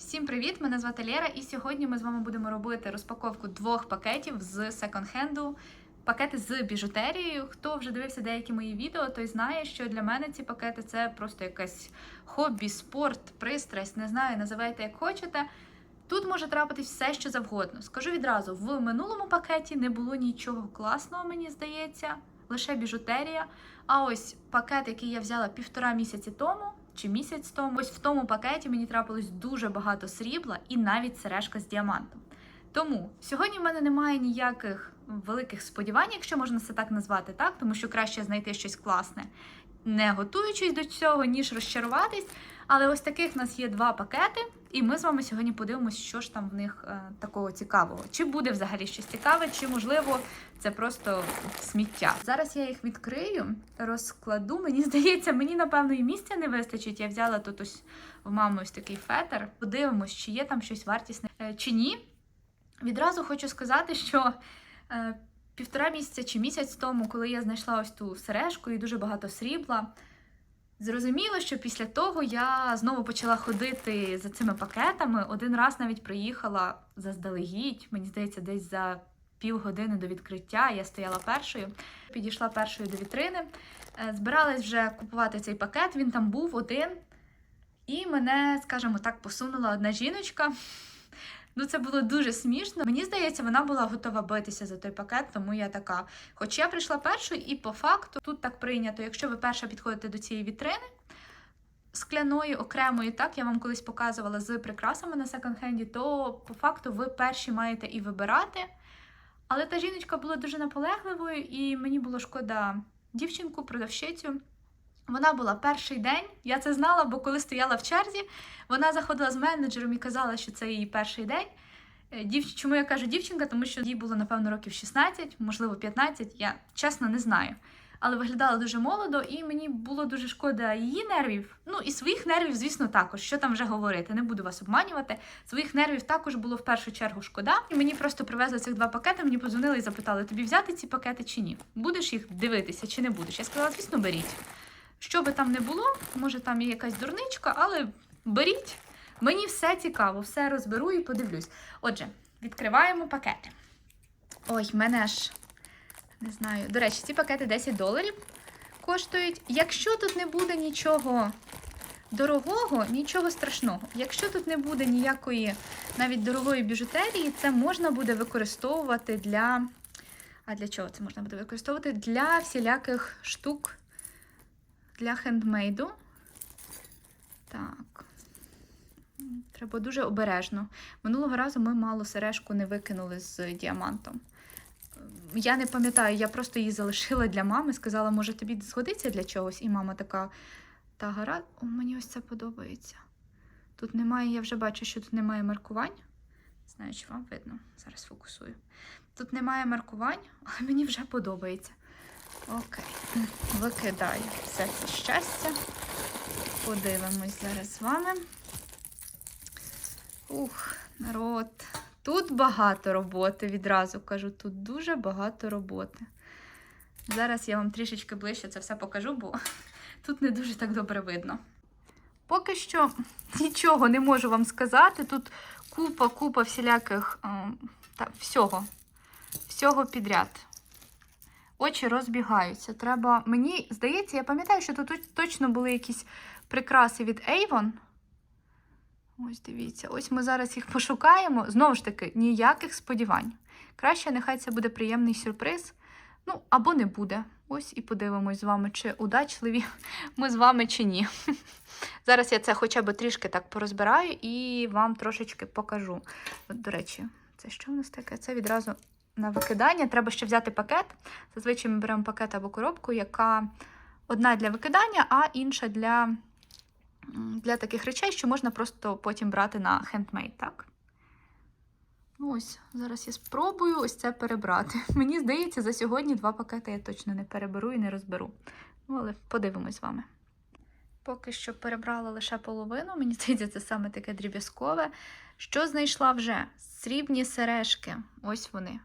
Всім привіт! Мене звати Лєра, і сьогодні ми з вами будемо робити розпаковку двох пакетів з секонд-хенду. Пакети з біжутерією. Хто вже дивився деякі мої відео, той знає, що для мене ці пакети це просто якесь хобі, спорт, пристрасть, не знаю, називайте як хочете. Тут може трапитись все, що завгодно. Скажу відразу: в минулому пакеті не було нічого класного, мені здається, лише біжутерія. А ось пакет, який я взяла півтора місяці тому чи місяць тому, ось в тому пакеті мені трапилось дуже багато срібла і навіть сережка з діамантом. Тому сьогодні в мене немає ніяких великих сподівань, якщо можна це так назвати, так тому що краще знайти щось класне, не готуючись до цього, ніж розчаруватись. Але ось таких в нас є два пакети, і ми з вами сьогодні подивимося, що ж там в них е, такого цікавого. Чи буде взагалі щось цікаве, чи можливо це просто сміття. Зараз я їх відкрию, розкладу. Мені здається, мені напевно і місця не вистачить. Я взяла тут ось в мами ось такий фетр. Подивимось, чи є там щось вартісне е, чи ні. Відразу хочу сказати, що е, півтора місяця чи місяць тому, коли я знайшла ось ту сережку і дуже багато срібла. Зрозуміло, що після того я знову почала ходити за цими пакетами. Один раз навіть приїхала заздалегідь, мені здається, десь за півгодини до відкриття. Я стояла першою, підійшла першою до вітрини. Е, Збиралась вже купувати цей пакет, він там був один. І мене, скажімо так, посунула одна жіночка. Ну, це було дуже смішно. Мені здається, вона була готова битися за той пакет, тому я така. Хоч я прийшла першою, і по факту тут так прийнято, якщо ви перша підходите до цієї вітрини скляної, окремої, так я вам колись показувала з прикрасами на секонд-хенді, то по факту ви перші маєте і вибирати. Але та жіночка була дуже наполегливою, і мені було шкода дівчинку, продавщицю. Вона була перший день, я це знала, бо коли стояла в черзі, вона заходила з менеджером і казала, що це її перший день. Е, Дів... Чому я кажу дівчинка? Тому що їй було, напевно, років 16, можливо, 15, я чесно не знаю. Але виглядала дуже молодо, і мені було дуже шкода її нервів. Ну і своїх нервів, звісно, також. Що там вже говорити, не буду вас обманювати. Своїх нервів також було в першу чергу шкода. І мені просто привезли цих два пакети. Мені подзвонили і запитали, тобі взяти ці пакети чи ні? Будеш їх дивитися чи не будеш? Я сказала, звісно, беріть. Що би там не було, може там є якась дурничка, але беріть. Мені все цікаво, все розберу і подивлюсь. Отже, відкриваємо пакети. Ой, мене ж не знаю. До речі, ці пакети 10 доларів коштують. Якщо тут не буде нічого дорогого, нічого страшного. Якщо тут не буде ніякої навіть дорогої біжутерії, це можна буде використовувати для. А для чого це можна буде використовувати? Для всіляких штук для хендмейду. Так. Треба дуже обережно. Минулого разу ми мало сережку не викинули з діамантом. Я не пам'ятаю, я просто її залишила для мами, сказала, може, тобі згодиться для чогось. І мама така, та гаразд, О, мені ось це подобається. Тут немає, я вже бачу, що тут немає маркувань. Знаю, чи вам видно, зараз фокусую. Тут немає маркувань, але мені вже подобається. Окей, викидаю все це щастя. Подивимось зараз з вами. Ух, народ. Тут багато роботи, відразу кажу, тут дуже багато роботи. Зараз я вам трішечки ближче це все покажу, бо тут не дуже так добре видно. Поки що нічого не можу вам сказати. Тут купа, купа всіляких ем, та, всього, всього підряд. Очі розбігаються. Треба. Мені здається, я пам'ятаю, що тут точно були якісь прикраси від Avon. Ось дивіться, ось ми зараз їх пошукаємо. Знову ж таки, ніяких сподівань. Краще, нехай це буде приємний сюрприз. Ну, або не буде. Ось і подивимось з вами, чи удачливі ми з вами, чи ні. Зараз я це хоча б трішки так порозбираю і вам трошечки покажу. От, до речі, це що в нас таке? Це відразу на викидання. Треба ще взяти пакет. Зазвичай ми беремо пакет або коробку, яка одна для викидання, а інша для, для таких речей, що можна просто потім брати на хендмейд, так? Ну, Ось, зараз я спробую ось це перебрати. Мені здається, за сьогодні два пакети я точно не переберу і не розберу. Ну, але подивимось з вами. Поки що перебрала лише половину, мені здається, це саме таке дріб'язкове. Що знайшла вже? Срібні сережки. Ось вони.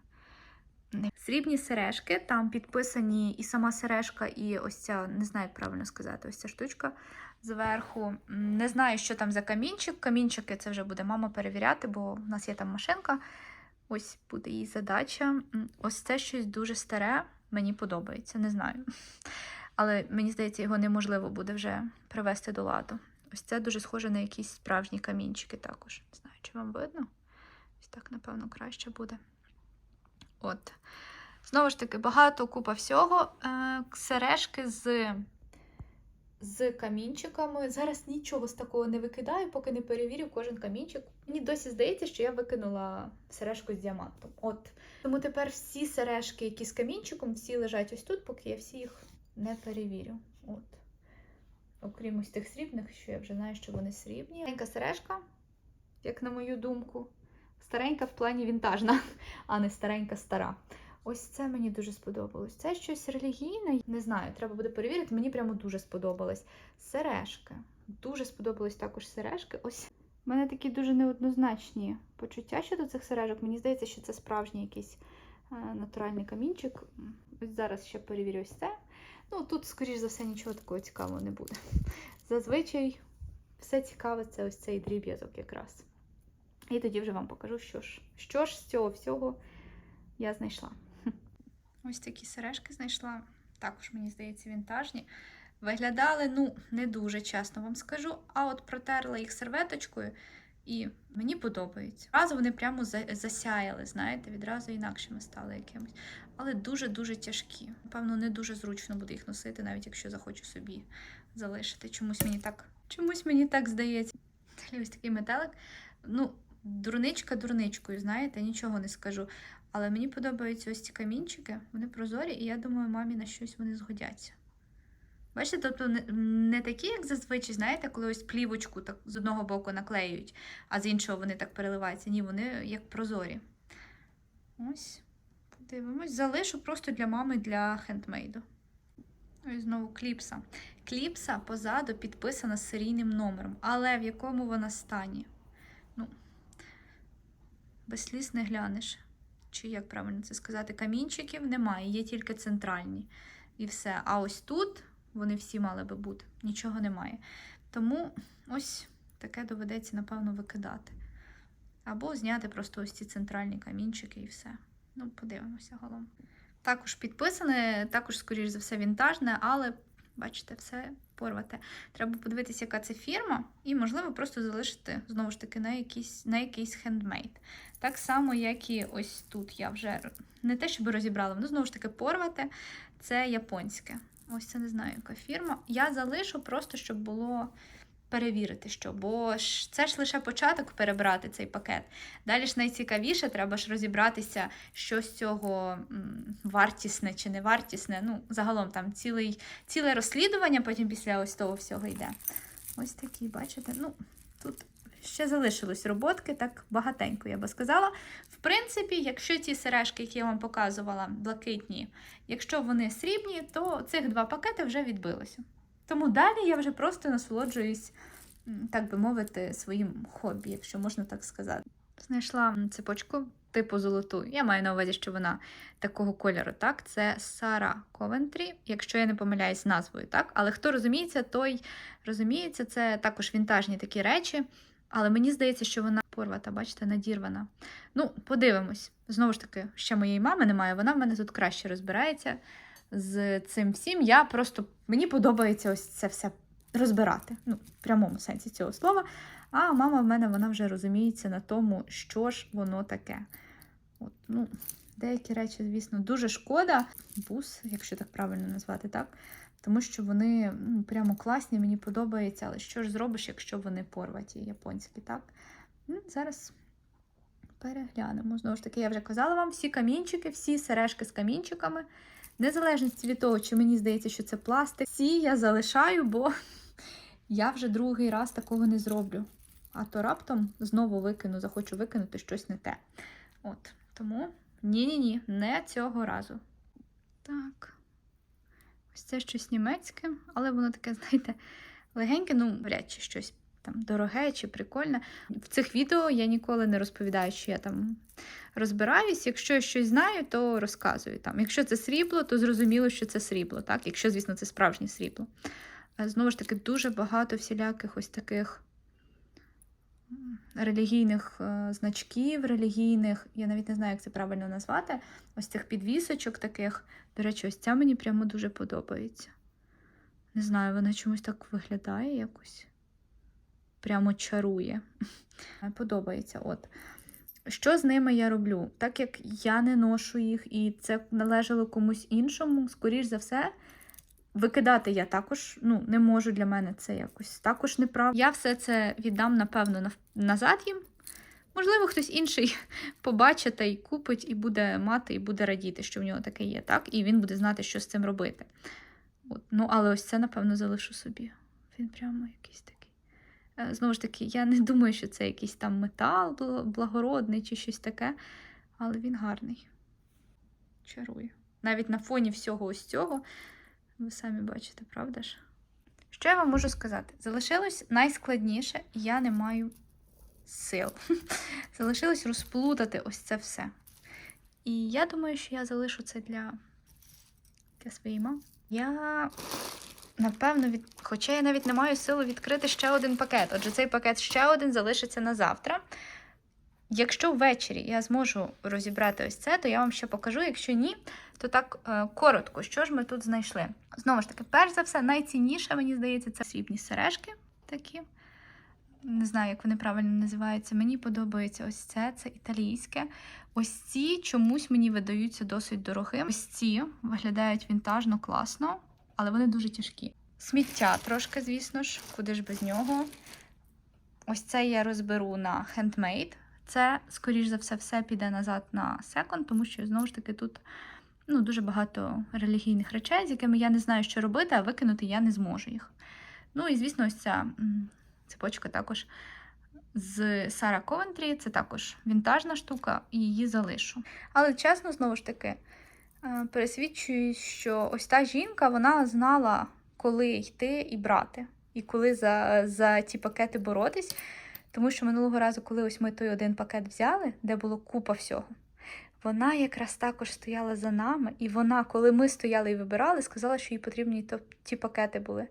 Срібні сережки, там підписані і сама сережка, і ось ця, не знаю, як правильно сказати, ось ця штучка. зверху. Не знаю, що там за камінчик. Камінчики це вже буде мама перевіряти, бо в нас є там машинка. Ось буде її задача. Ось це щось дуже старе, мені подобається, не знаю. Але мені здається, його неможливо буде вже привести до ладу. Ось це дуже схоже на якісь справжні камінчики також. Не знаю, чи вам видно. Ось так, напевно, краще буде. От. Знову ж таки, багато купа всього. Е, сережки з, з камінчиками. Зараз нічого з такого не викидаю, поки не перевірю кожен камінчик. Мені досі здається, що я викинула сережку з діамантом. От. Тому тепер всі сережки, які з камінчиком, всі лежать ось тут, поки я всі їх не перевірю. От. Окрім ось тих срібних, що я вже знаю, що вони срібні. Маленька сережка, як на мою думку. Старенька в плані вінтажна, а не старенька стара. Ось це мені дуже сподобалось. Це щось релігійне, не знаю, треба буде перевірити. Мені прямо дуже сподобалось. Сережки. Дуже сподобались також сережки. Ось у мене такі дуже неоднозначні почуття щодо цих сережок. Мені здається, що це справжній якийсь е, натуральний камінчик. Ось зараз ще перевірю ось це. Ну, тут, скоріш за все, нічого такого цікавого не буде. Зазвичай все цікаве це ось цей дріб'язок якраз. І тоді вже вам покажу, що ж, що ж з цього всього я знайшла. Ось такі сережки знайшла. Також, мені здається, вінтажні. Виглядали, ну, не дуже чесно вам скажу, а от протерла їх серветочкою, і мені подобається. Разу вони прямо засяяли, знаєте, відразу інакшими стали якимось. Але дуже-дуже тяжкі. Напевно, не дуже зручно буде їх носити, навіть якщо захочу собі залишити. Чомусь мені так, чомусь мені так здається. Ось такий метелик. Ну, дурничка дурничкою, знаєте, нічого не скажу. Але мені подобаються ось ці камінчики, вони прозорі, і я думаю, мамі на щось вони згодяться. Бачите, тобто не, такі, як зазвичай, знаєте, коли ось плівочку так з одного боку наклеюють, а з іншого вони так переливаються. Ні, вони як прозорі. Ось, подивимось. Залишу просто для мами для хендмейду. Ось знову кліпса. Кліпса позаду підписана серійним номером, але в якому вона стані? Без сліз не глянеш. Чи як правильно це сказати? Камінчиків немає, є тільки центральні. І все. А ось тут вони всі мали би бути. Нічого немає. Тому ось таке доведеться, напевно, викидати. Або зняти просто ось ці центральні камінчики і все. Ну, подивимося голом. Також підписане, також, скоріш за все, вінтажне, але бачите, все порвате. Треба подивитися, яка це фірма, і, можливо, просто залишити знову ж таки на якийсь, на якийсь хендмейд. Так само, як і ось тут я вже не те, щоб розібрала, воно знову ж таки порвате. Це японське. Ось це не знаю, яка фірма. Я залишу просто, щоб було перевірити, що, бо ж це ж лише початок перебрати цей пакет. Далі ж найцікавіше, треба ж розібратися, що з цього вартісне чи не вартісне. Ну, загалом там цілий, ціле розслідування, потім після ось того всього йде. Ось такі, бачите? Ну, тут ще залишилось роботки, так багатенько, я би сказала. В принципі, якщо ті сережки, які я вам показувала, блакитні, якщо вони срібні, то цих два пакети вже відбилося. Тому далі я вже просто насолоджуюсь, так би мовити, своїм хобі, якщо можна так сказати. Знайшла цепочку типу золоту. Я маю на увазі, що вона такого кольору, так? Це Сара Ковентрі, якщо я не помиляюсь назвою, так? Але хто розуміється, той розуміється, це також вінтажні такі речі. Але мені здається, що вона порвата, бачите, надірвана. Ну, подивимось. Знову ж таки, ще моєї мами немає, вона в мене тут краще розбирається з цим всім. Я просто мені подобається ось це все розбирати. Ну, в прямому сенсі цього слова. А мама в мене вона вже розуміється на тому, що ж воно таке. От, ну, Деякі речі, звісно, дуже шкода. Бус, якщо так правильно назвати, так? Тому що вони ну, прямо класні, мені подобається. Але що ж зробиш, якщо вони порваті японські, так? Ну, зараз переглянемо. Знову ж таки, я вже казала вам, всі камінчики, всі сережки з камінчиками. Незалежності від того, чи мені здається, що це пластик, всі я залишаю, бо я вже другий раз такого не зроблю. А то раптом знову викину, захочу викинути щось не те. От, тому ні-ні-ні, не цього разу. Так. Ось це щось німецьке, але воно таке, знаєте, легеньке, ну, вряд чи щось там дороге чи прикольне. В цих відео я ніколи не розповідаю, що я там розбираюсь. Якщо я щось знаю, то розказую. Там. Якщо це срібло, то зрозуміло, що це срібло. Так? Якщо, звісно, це справжнє срібло. Е, Знову ж таки, дуже багато всіляких ось таких релігійних е, значків, релігійних, я навіть не знаю, як це правильно назвати. Ось цих підвісочок таких. До речі, ось ця мені прямо дуже подобається. Не знаю, вона чомусь так виглядає якось. Прямо чарує. Подобається. От. Що з ними я роблю? Так як я не ношу їх, і це належало комусь іншому, скоріш за все, викидати я також ну, не можу для мене це якось також неправильно. Я все це віддам, напевно, назад їм. Можливо, хтось інший побачить та й купить, і буде мати, і буде радіти, що в нього таке є, так? І він буде знати, що з цим робити. От. Ну, але ось це, напевно, залишу собі. Він прямо якийсь такий. Е, Знову ж таки, я не думаю, що це якийсь там метал благородний чи щось таке, але він гарний. Чарує. Навіть на фоні всього ось цього, ви самі бачите, правда ж? Що я вам можу сказати? Залишилось найскладніше, я не маю сил. Залишилось розплутати ось це все. І я думаю, що я залишу це для, для своєї мами. Я Напевно, від... хоча я навіть не маю сили відкрити ще один пакет. Отже, цей пакет ще один залишиться на завтра. Якщо ввечері я зможу розібрати ось це, то я вам ще покажу. Якщо ні, то так е, коротко, що ж ми тут знайшли. Знову ж таки, перш за все, найцінніше, мені здається, це срібні сережки такі. Не знаю, як вони правильно називаються. Мені подобається ось це, це італійське. Ось ці чомусь мені видаються досить дорогим. Ось ці виглядають вінтажно, класно але вони дуже тяжкі. Сміття трошки, звісно ж, куди ж без нього. Ось це я розберу на handmade. Це, скоріш за все, все піде назад на секонд, тому що, знову ж таки, тут ну, дуже багато релігійних речей, з якими я не знаю, що робити, а викинути я не зможу їх. Ну і, звісно, ось ця цепочка також з Сара Ковентрі. Це також вінтажна штука, і її залишу. Але чесно, знову ж таки, е, пересвідчую, що ось та жінка вона знала, коли йти і брати, і коли за, за ті пакети боротись. Тому що минулого разу, коли ось ми той один пакет взяли, де було купа всього, вона якраз також стояла за нами, і вона, коли ми стояли і вибирали, сказала, що їй потрібні то, ті пакети були.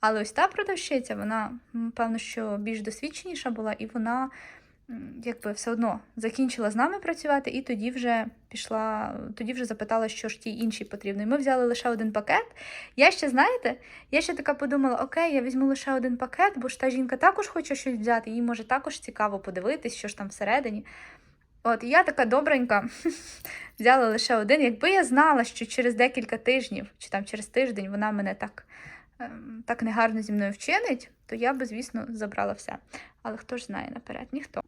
Але ось та продавщиця, вона, певно, що більш досвідченіша була, і вона якби все одно закінчила з нами працювати, і тоді вже пішла, тоді вже запитала, що ж тій іншій потрібно. Ми взяли лише один пакет. Я ще, знаєте, я ще така подумала: окей, я візьму лише один пакет, бо ж та жінка також хоче щось взяти, їй може також цікаво подивитись, що ж там всередині. От, я така добренька, взяла лише один. Якби я знала, що через декілька тижнів чи там через тиждень вона мене так, ем, так негарно зі мною вчинить, то я би, звісно, забрала все. Але хто ж знає наперед? Ніхто.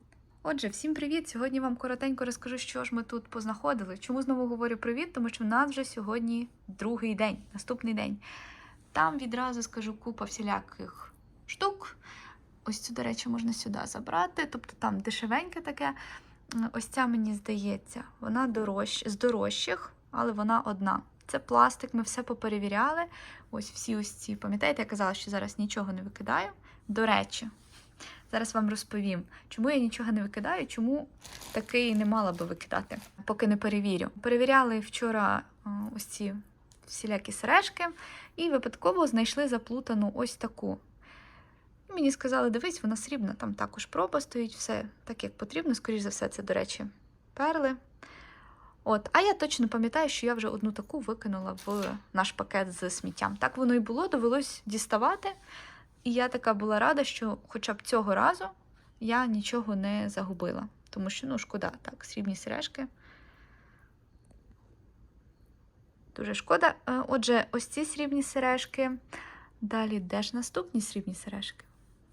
Отже, всім привіт! Сьогодні вам коротенько розкажу, що ж ми тут познаходили. Чому знову говорю привіт? Тому що в нас вже сьогодні другий день, наступний день. Там відразу скажу купа всіляких штук. Ось цю, до речі, можна сюди забрати. Тобто там дешевеньке таке. Ось ця, мені здається, вона дорож... з дорожчих, але вона одна. Це пластик, ми все поперевіряли. Ось всі ось ці. Пам'ятаєте, я казала, що зараз нічого не викидаю. До речі, зараз вам розповім, чому я нічого не викидаю, чому такий не мала би викидати, поки не перевірю. Перевіряли вчора о, ось ці всілякі сережки і випадково знайшли заплутану ось таку. Мені сказали, дивись, вона срібна, там також проба стоїть, все так, як потрібно. Скоріше за все, це, до речі, перли. От, а я точно пам'ятаю, що я вже одну таку викинула в наш пакет з сміттям. Так воно і було, довелось діставати. І я така була рада, що хоча б цього разу я нічого не загубила. Тому що, ну, шкода, так, срібні сережки. Дуже шкода. Е, Отже, ось ці срібні сережки. Далі, де ж наступні срібні сережки?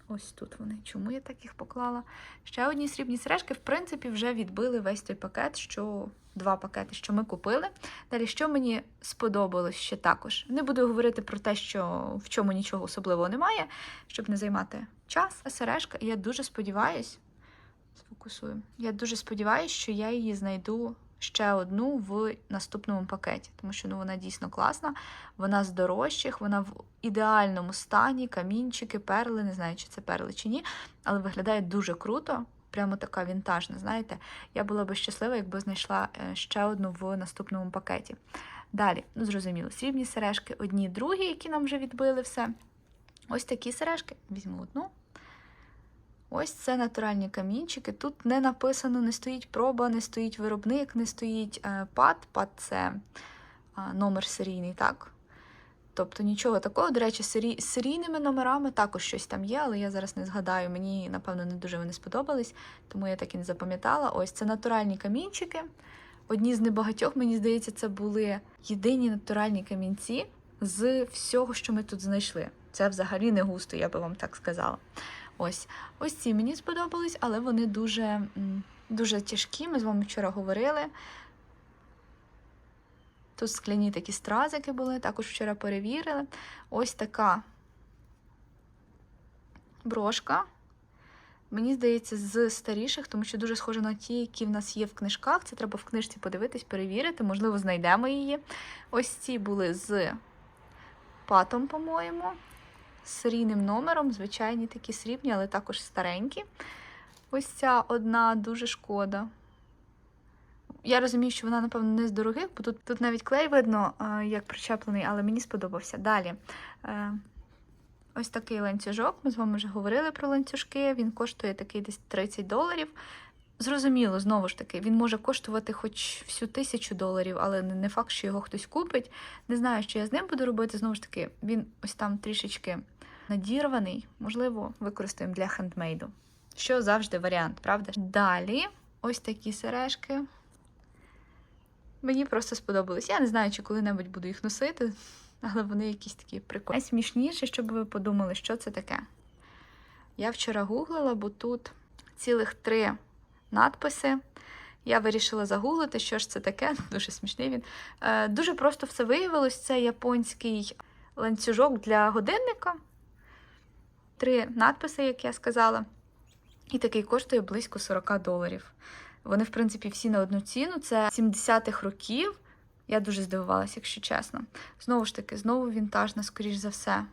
Ось тут вони. Чому я так їх поклала? Ще одні срібні сережки, в принципі, вже відбили весь той пакет, що два пакети, що ми купили. Далі, що мені сподобалось ще також. Не буду говорити про те, що в чому нічого особливого немає, щоб не займати час. А сережка, я дуже сподіваюсь, сфокусую. Я дуже сподіваюсь, що я її знайду ще одну в наступному пакеті, тому що ну, вона дійсно класна. Вона з дорожчих, вона в ідеальному стані, камінчики, перли, не знаю, чи це перли чи ні, але виглядає дуже круто. Прямо така вінтажна, знаєте. Я була би щаслива, якби знайшла е, ще одну в наступному пакеті. Далі, ну зрозуміло, срібні сережки, одні, другі, які нам вже відбили все. Ось такі сережки. Візьму одну. Ось це натуральні камінчики. Тут не написано, не стоїть проба, не стоїть виробник, не стоїть е, пад. Пад це номер серійний, так? Тобто нічого такого. До речі, з серійними номерами також щось там є, але я зараз не згадаю. Мені, напевно, не дуже вони сподобались, тому я так і не запам'ятала. Ось це натуральні камінчики. Одні з небагатьох, мені здається, це були єдині натуральні камінці з всього, що ми тут знайшли. Це взагалі не густо, я би вам так сказала. Ось ось ці мені сподобались, але вони дуже, дуже тяжкі. Ми з вами вчора говорили. Тут скляні такі стразики були, також вчора перевірили. Ось така брошка. Мені здається, з старіших, тому що дуже схоже на ті, які в нас є в книжках. Це треба в книжці подивитись, перевірити, можливо, знайдемо її. Ось ці були з патом, по-моєму, з серійним номером, звичайні такі срібні, але також старенькі. Ось ця одна дуже шкода. Я розумію, що вона, напевно, не з дорогих, бо тут, тут навіть клей видно, е, як причеплений, але мені сподобався. Далі. Е, Ось такий ланцюжок. Ми з вами вже говорили про ланцюжки. Він коштує такий десь 30 доларів. Зрозуміло, знову ж таки, він може коштувати хоч всю тисячу доларів, але не не факт, що його хтось купить. Не знаю, що я з ним буду робити. Знову ж таки, він ось там трішечки надірваний. Можливо, використаємо для хендмейду. Що завжди варіант, правда? Далі ось такі сережки. Мені просто сподобались. Я не знаю, чи коли-небудь буду їх носити, але вони якісь такі прикольні. Найсмішніше, щоб ви подумали, що це таке. Я вчора гуглила, бо тут цілих три надписи. Я вирішила загуглити, що ж це таке. Дуже смішний він. Е, дуже просто все виявилось. Це японський ланцюжок для годинника. Три надписи, як я сказала. І такий коштує близько 40 доларів. Вони, в принципі, всі на одну ціну. Це 70-х років. Я дуже здивувалася, якщо чесно. Знову ж таки, знову вінтажна, скоріш за все.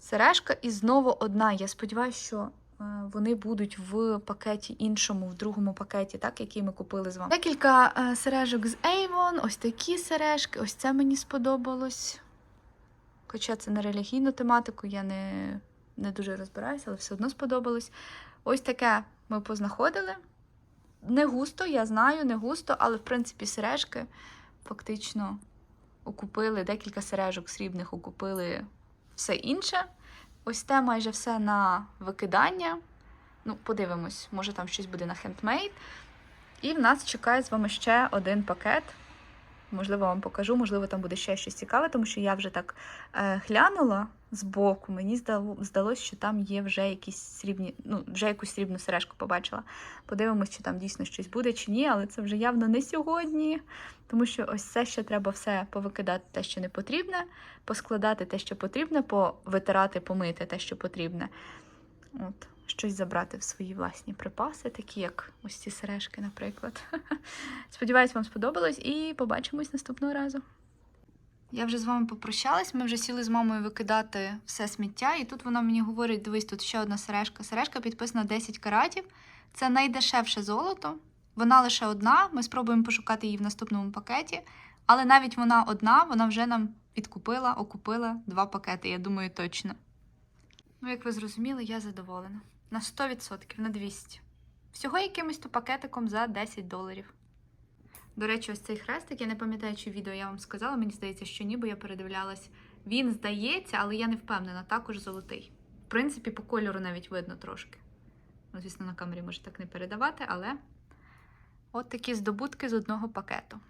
Сережка, і знову одна. Я сподіваюся, що е, вони будуть в пакеті іншому, в другому пакеті, так, який ми купили з вами. Декілька е, сережок з Avon, ось такі сережки, ось це мені сподобалось. Хоча це на релігійну тематику, я не, не дуже розбираюся, але все одно сподобалось. Ось таке ми познаходили. Не густо, я знаю, не густо, але в принципі сережки фактично окупили декілька сережок срібних, окупили все інше. Ось те майже все на викидання. Ну, подивимось, може там щось буде на хендмейд. І в нас чекає з вами ще один пакет. Можливо, вам покажу, можливо, там буде ще щось цікаве, тому що я вже так е, глянула з боку. Мені здалося, що там є вже якісь срібні, ну, вже якусь срібну сережку побачила. Подивимось, чи там дійсно щось буде чи ні, але це вже явно не сьогодні. Тому що ось це ще треба все повикидати, те, що не потрібне, поскладати те, що потрібне, повитирати, помити те, що потрібне. От, щось забрати в свої власні припаси, такі як ось ці сережки, наприклад. Сподіваюсь, вам сподобалось і побачимось наступного разу. Я вже з вами попрощалась, ми вже сіли з мамою викидати все сміття, і тут вона мені говорить: дивись, тут ще одна сережка. Сережка підписана 10 каратів. Це найдешевше золото. Вона лише одна. Ми спробуємо пошукати її в наступному пакеті. Але навіть вона одна, вона вже нам підкупила, окупила два пакети, я думаю, точно. Ну, як ви зрозуміли, я задоволена. На 100%, на 200. Всього якимось то пакетиком за 10 доларів. До речі, ось цей хрестик, я не пам'ятаю, чи відео я вам сказала, мені здається, що ні, бо я передивлялась. Він здається, але я не впевнена, також золотий. В принципі, по кольору навіть видно трошки. Ну, звісно, на камері може так не передавати, але от такі здобутки з одного пакету.